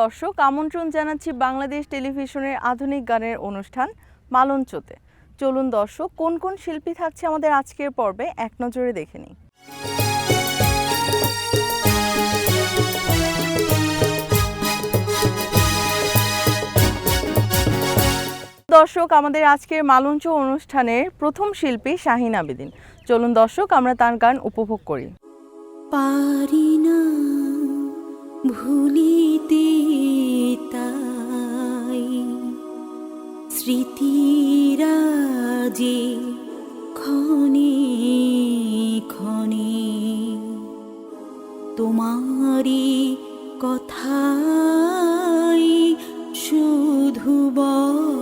দর্শক, আমন্ত্রণ জানাচ্ছি বাংলাদেশ টেলিভিশনের আধুনিক গানের অনুষ্ঠান মালঞ্চতে। চলুন দর্শক, কোন কোন শিল্পী থাকছে আমাদের আজকের পর্বে এক নজরে দেখে নিই। দর্শক, আমাদের আজকের মালঞ্চ অনুষ্ঠানের প্রথম শিল্পী শাহিন আবেদিন। চলুন দর্শক, আমরা তার গান উপভোগ করি। পারি না, ভুলি তাই স্মৃতিরাজে খনি ক্ষণে তোমারি কথাই শুধু বল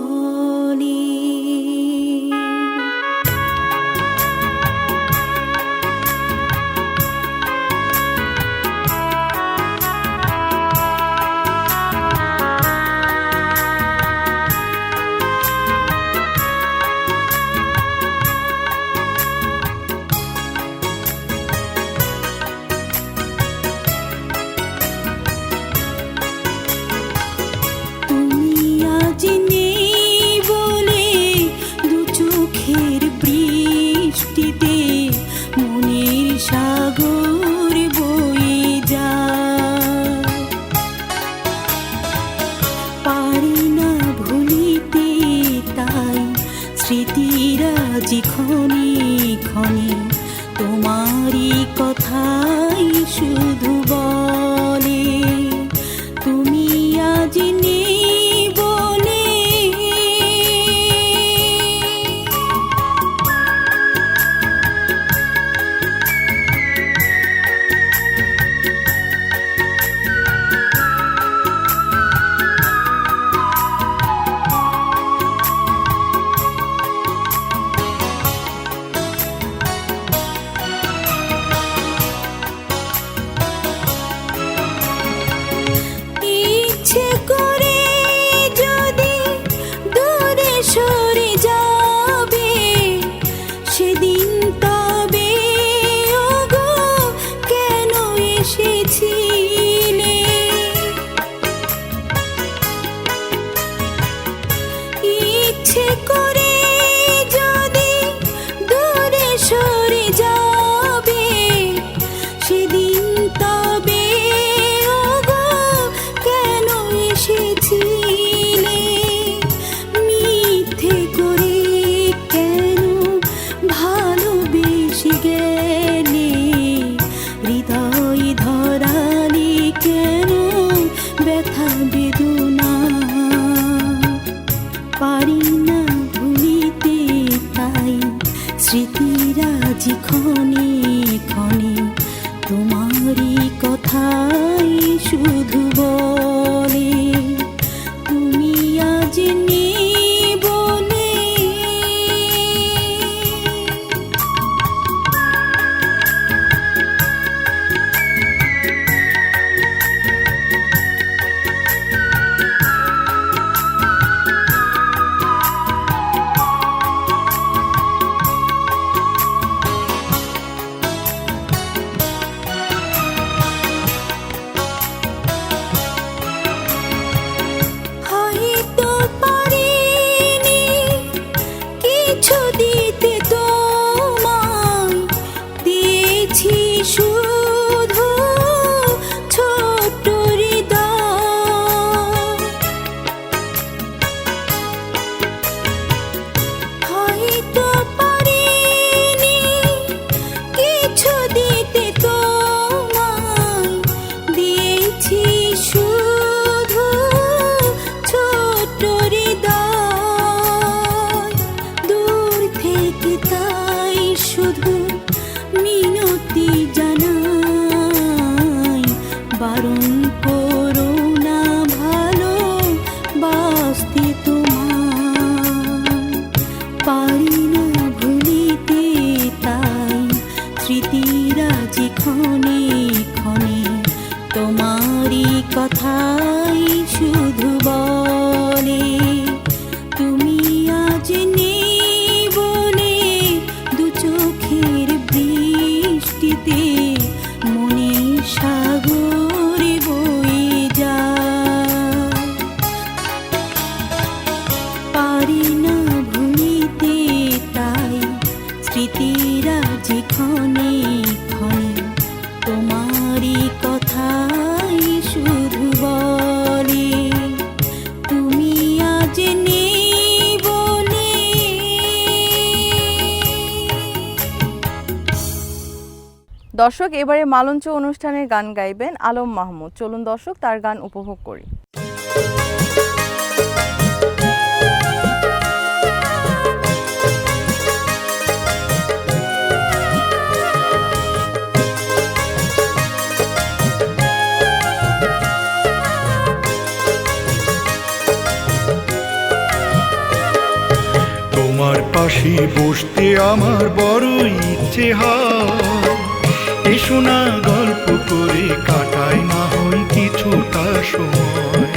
আজি দৃষ্টিতে মনে সা দর্শক, এবারে মালঞ্চ অনুষ্ঠানের গান গাইবেন আলম মাহমুদ। চলুন দর্শক, তার গান উপভোগ করি। তোমার পাশে বসতে আমার বড় ইচ্ছে হয় এসো না গল্প করে না কিছুটা সময়।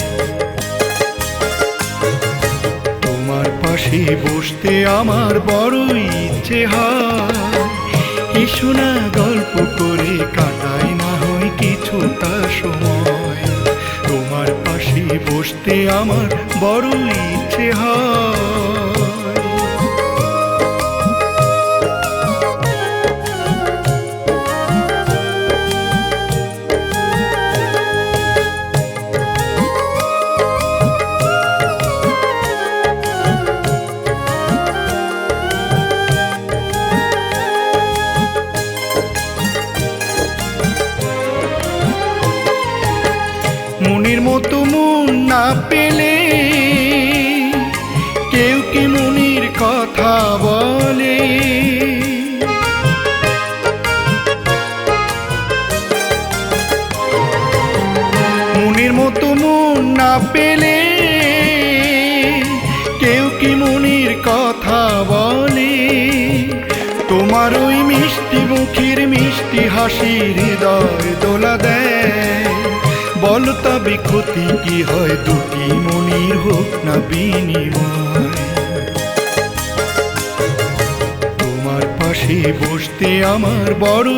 তোমার পাশে বসতে আমার বড় ইচ্ছে হয়। এসো না গল্প করে কাটায় না হয় কিছুটা সময়। তোমার পাশে বসতে আমার বড় ইচ্ছে হয়। পেলে কেউ কি মনির কথা বলে? মনের মতো মন না পেলে কেউ কি মনির কথা বলে? তোমার ওই মিষ্টি মুখের মিষ্টি হাসি হৃদয় দোলা দেয়। বল তবে ক্ষতি কি হয় দুটি মনির হোক না বিনিময়? তোমার পাশে বসতে আমার বড়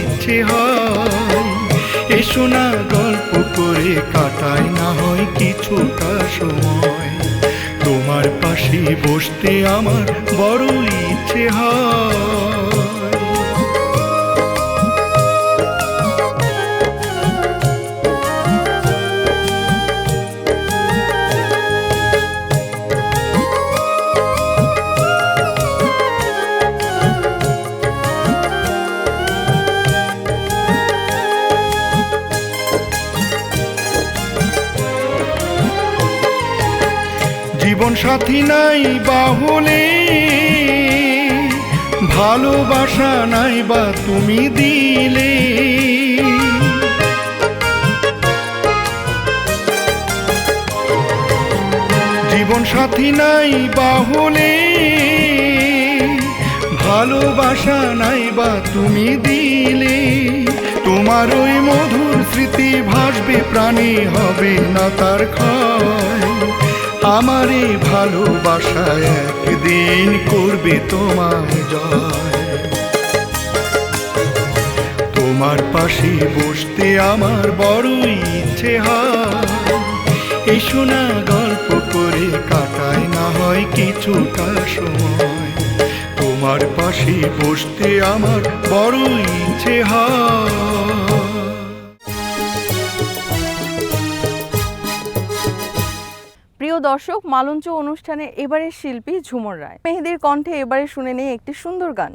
ইচ্ছে হয়। এসো না গল্প করে কাটায় না হয় কিছুটা সময়। তোমার পাশে বসতে আমার বড় ইচ্ছে হয়। জীবন সাথী নাই বাহলে। ভালোবাসা নাই বা তুমি দিলে। জীবন সাথী নাই বাহলে। ভালোবাসা নাই বা তুমি দিলে। তোমার ওই মধুর স্মৃতি ভাসবে, প্রাণী হবে না তার ক্ষয়। আমার ভালোবাসা একদিন করবে তোমার জয়। তোমার পাশে বসতে আমার বড় ইচ্ছে হয়। এসো না গল্প করে কাটায় না হয় কিছুটা সময়। তোমার পাশে বসতে আমার বড় ইচ্ছে হয়। দর্শক, মালঞ্চ অনুষ্ঠানে এবারের শিল্পী ঝুমর রায়। মেহেদির কণ্ঠে এবারে শুনে নেই একটি সুন্দর গান।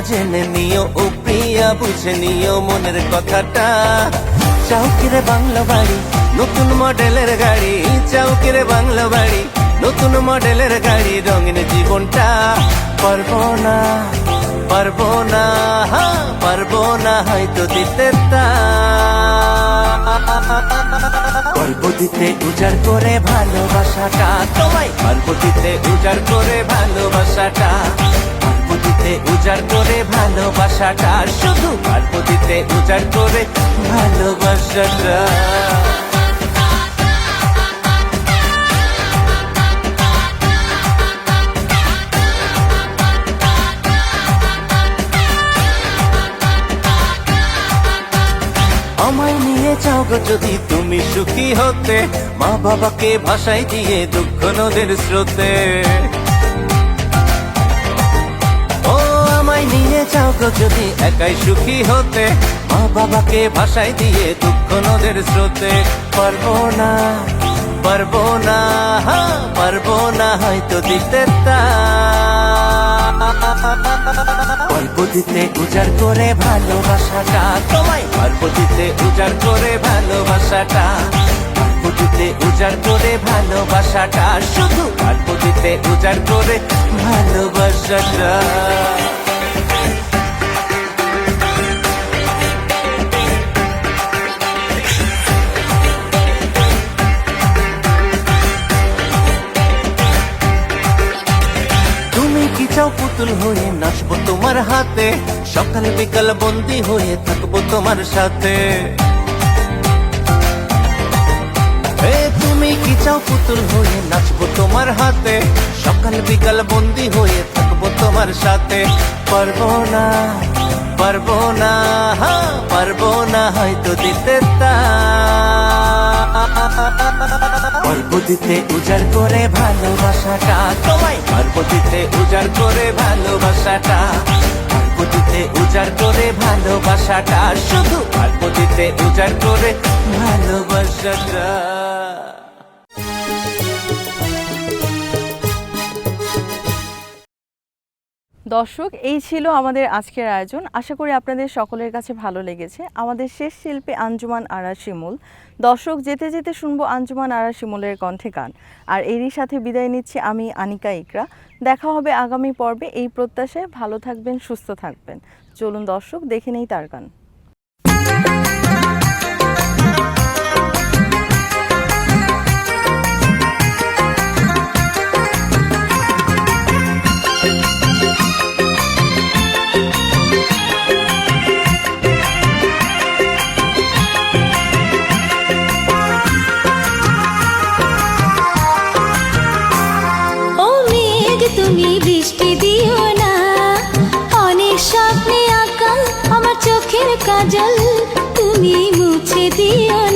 জেনে নিও ও প্রিয়া, বুঝে নিও মনের কথাটা। চাউকিরে বাংলা বাড়ি? নতুন মডেলের গাড়ি। চাউকিরে বাংলা বাড়ি? নতুন মডেলের গাড়ি, রঙিন জীবনটা। পারব না পারব না পারব না, হয়তো দিতে তা। দিতে উজাড় করে ভালোবাসাটা। তোমায় পারব দিতে করে ভালোবাসাটা। ভালোবাসাটা শুধু পারব দিতে উজাড় করে ভালোবাসাটা। আমায় নিয়ে যাও গো যদি তুমি সুখী হতে, মা বাবাকে ভাষায় দিয়ে দুঃখ নদের স্রোতে। নিয়ে যদি একাই সুখী হতে মা বাবাকে ভাষায় দিয়ে দুঃখ নদের স্রোতে পারব না পারব না হ্যাঁ, পারব না হয়তো দিতে দিতে উজাড় করে ভালোবাসাটা তোমায় দিতে উজাড় করে ভালোবাসাটা দিতে উজাড় করে ভালোবাসাটা শুধু দিতে উজাড় করে ভালোবাসাটা। পুতুল হয়ে নাচবো তোমার হাতে। সকাল বিকাল বন্দি হয়ে থাকব তোমার সাথে। তুমি কি চাও পুতুল হয়ে নাচবো তোমার হাতে? সকাল বিকাল বন্দি হয়ে থাকব তোমার সাথে। পারব না পারব না হ্যাঁ, পারব না হয়তো দিতে তা উজার উজাড় করে ভালোবাসাটা। তোমায় পার্বতীতে উজাড় করে ভালোবাসাটা। পার্বতীতে উজাড় করে ভালোবাসাটা। শুধু পার্বতীতে উজাড় করে ভালোবাসাটা। দর্শক, এই ছিল আমাদের আজকের আয়োজন। আশা করি আপনাদের সকলের কাছে ভালো লেগেছে। আমাদের শেষ শিল্পী আঞ্জুমান আরা শিমুল দর্শক, যেতে যেতে শুনব আঞ্জুমান আরা শিমুলের কণ্ঠে গান। আর এরই সাথে বিদায় নিচ্ছি আমি, আনিকা ইকরা। দেখা হবে আগামী পর্বে এই প্রত্যাশায়। ভালো থাকবেন, সুস্থ থাকবেন। চলুন দর্শক, দেখে নেই তার গান। কাজল তুমি মুছে দিও